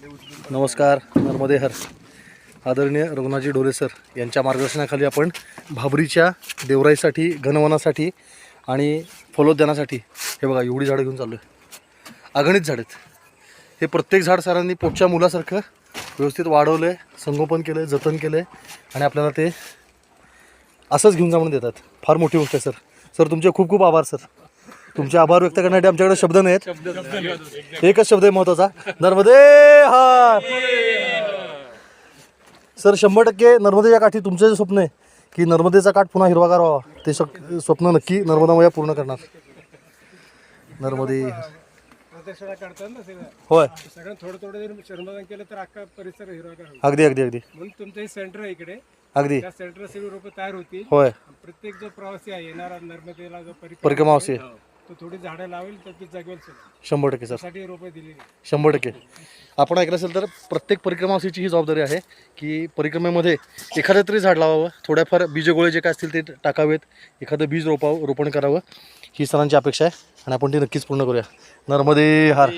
नमस्कार नर्मदे हर आदरणीय रघुनाथजी ढोले सर. यांच्या मार्गदर्शनाखाली आपण भाबरीच्या देवराईसाठी घनवनासाठी आणि फलोद्यानासाठी हे बघा एवढी झाडं घेऊन चाललो आहे अगणित झाड आहेत. हे प्रत्येक झाड सरांनी पोटच्या मुलासारखं व्यवस्थित वाढवलं आहे संगोपन केलं आहे जतन केलं आहे आणि आपल्याला ते असंच घेऊन जा म्हणून देतात. फार मोठी गोष्ट आहे सर. सर तुमचे खूप खूप आभार सर. तुमचे आभार व्यक्त करण्यासाठी आमच्याकडे शब्द नाहीत एकच शब्द आहे महत्त्वाचा नर्मदे! हार सर शंभर टक्के नर्मदेच्या काठी तुमचं जे स्वप्न आहे की नर्मदेचा काठ पुन्हा हिरवागार व्हावा. ते शक स्वप्न नक्की नर्मदामया पूर्ण करणार. नर्मदे. प्रदक्षिणा सगळं होय. सगळं थोडं थोडं जरी श्रमदान केलं तर अख्खा परिसर हिरवागार होईल. अगदी अगदी अगदी. म्हणून तुमचं हे सेंटर आहे इकडे. अगदी. त्या सेंटर सगळी रोपं तयार होतील. होय. प्रत्येक जो प्रवासी आहे येणारा नर्मदेला जो परिक्रम परिक्रमा असे तो थोडी झाडं लावेल तर ती जगवेल शंभर टक्के सर. रोपं दिलेली. शंभर टक्के. आपण ऐकलं असेल तर प्रत्येक परिक्रमावासीची ही जबाबदारी आहे की परिक्रमेमध्ये एखादं तरी झाड लावावं थोड्याफार बीजगोळे जे काय असतील ते टाकावेत एखादं बीज रोपावं रोपण करावं. ही सरांची अपेक्षा आहे आणि आपण ती नक्कीच पूर्ण करूया. नर्मदे हार.